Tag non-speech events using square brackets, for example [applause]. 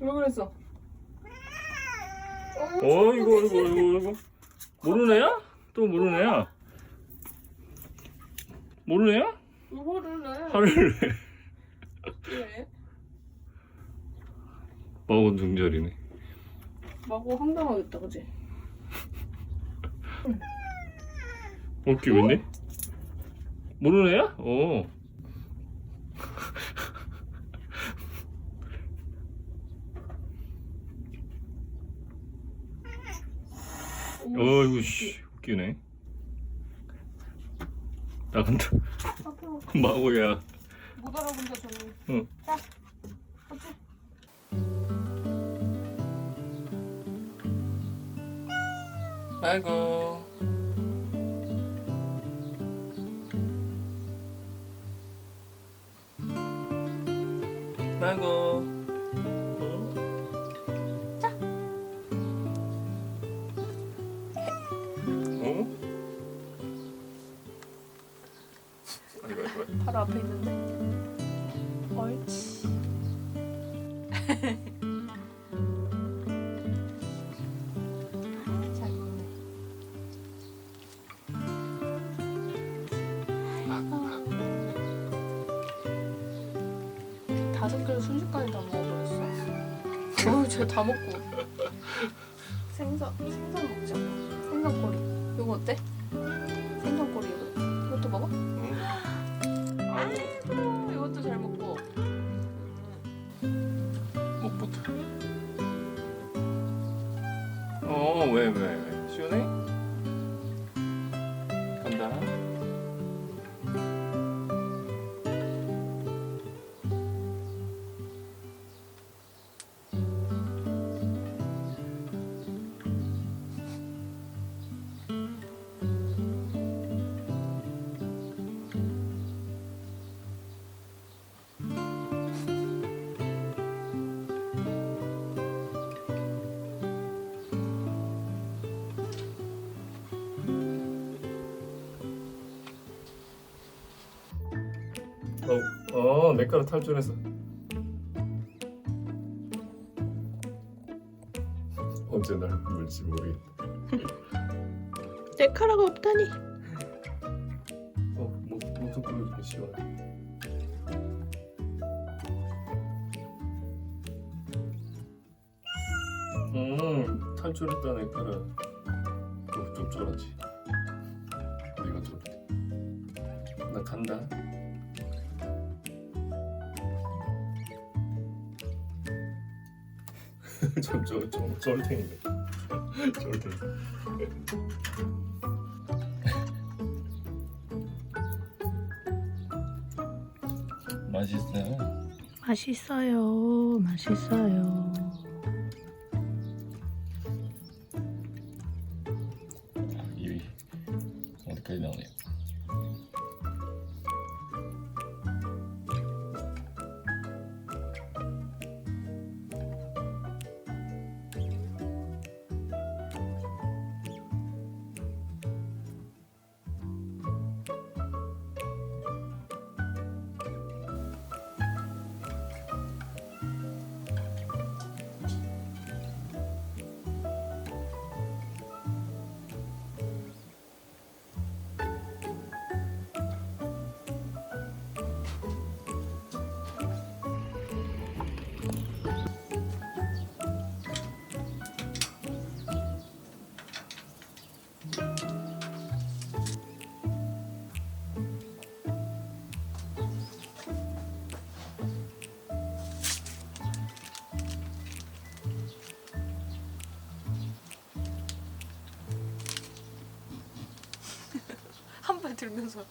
왜 그랬어? 어이구 어이구 어이구 어이구 모르는 애야? 또 모르는 애야? 모르는 애야? 왜 화를 내? 화를 내 왜? 마원 중절이네 마구 황당하겠다 그지? 어깨 왜네? 모르는 애야? 어 어이구 씨 웃기네. 나간다. [laughs] 마고야 못 알아본다 저는. 응. 자 아이고. 아이고 아이고 아이고. 바로 앞에 있는데. 옳지. 잘 먹네. 다섯 개를 순식간에 다 먹어버렸어. 어우 쟤다 먹고. 생선 생선 먹자. 생선 꼬리 이거 어때? 어, 왜, 왜, 왜? 시원해? 어, 어, 내 거로 탈출했어. 언제 날 물지 모르겠다. 내 카라가 없다니 어, 목, 목좀 끌어주면 시원해. 음, 탈출했다 내 거라. 좀, 좀 쫄았지. 내가 쫄았지. 나 간다. [laughs] 쫄탱이네. [laughs] 쫄탱이. [laughs] 맛있어요. 맛있어요 맛있어요 입이 어디까지 나오네요. 들면서